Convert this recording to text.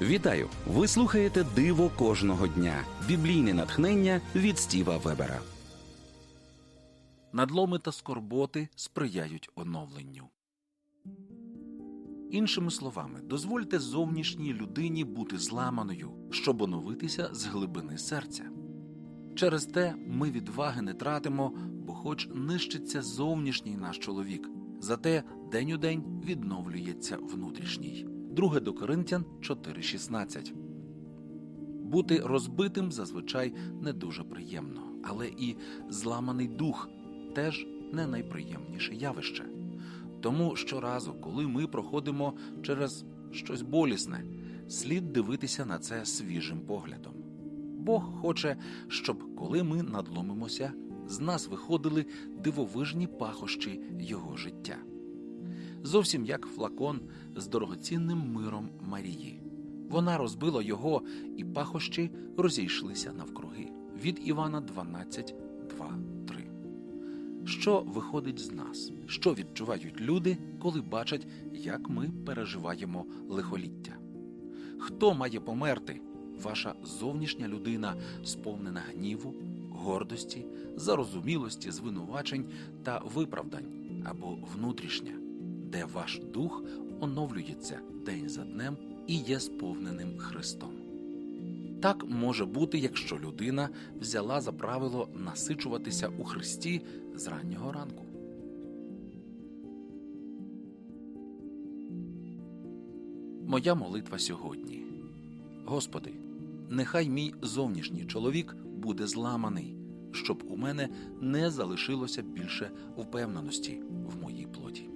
Вітаю! Ви слухаєте Диво кожного дня. Біблійне натхнення від Стіва Вебера. Надломи та скорботи сприяють оновленню. Іншими словами, дозвольте зовнішній людині бути зламаною, щоб оновитися з глибини серця. Через те ми відваги не тратимо, бо хоч нищиться зовнішній наш чоловік, зате день у день відновлюється внутрішній. 2 до Коринтян 4.16 Бути розбитим зазвичай не дуже приємно, але і зламаний дух теж не найприємніше явище. Тому щоразу, коли ми проходимо через щось болісне, слід дивитися на це свіжим поглядом. Бог хоче, щоб коли ми надломимося, з нас виходили дивовижні пахощі Його життя. Зовсім як флакон з дорогоцінним миром Марії. Вона розбила його, і пахощі розійшлися навкруги. Від Івана 12, 2, 3. Що виходить з нас? Що відчувають люди, коли бачать, як ми переживаємо лихоліття? Хто має померти? Ваша зовнішня людина, сповнена гніву, гордості, зарозумілості, звинувачень та виправдань, або внутрішня, де ваш дух оновлюється день за днем і є сповненим Христом. Так може бути, якщо людина взяла за правило насичуватися у Христі з раннього ранку. Моя молитва сьогодні. Господи, нехай мій зовнішній чоловік буде зламаний, щоб у мене не залишилося більше впевненості в моїй плоті.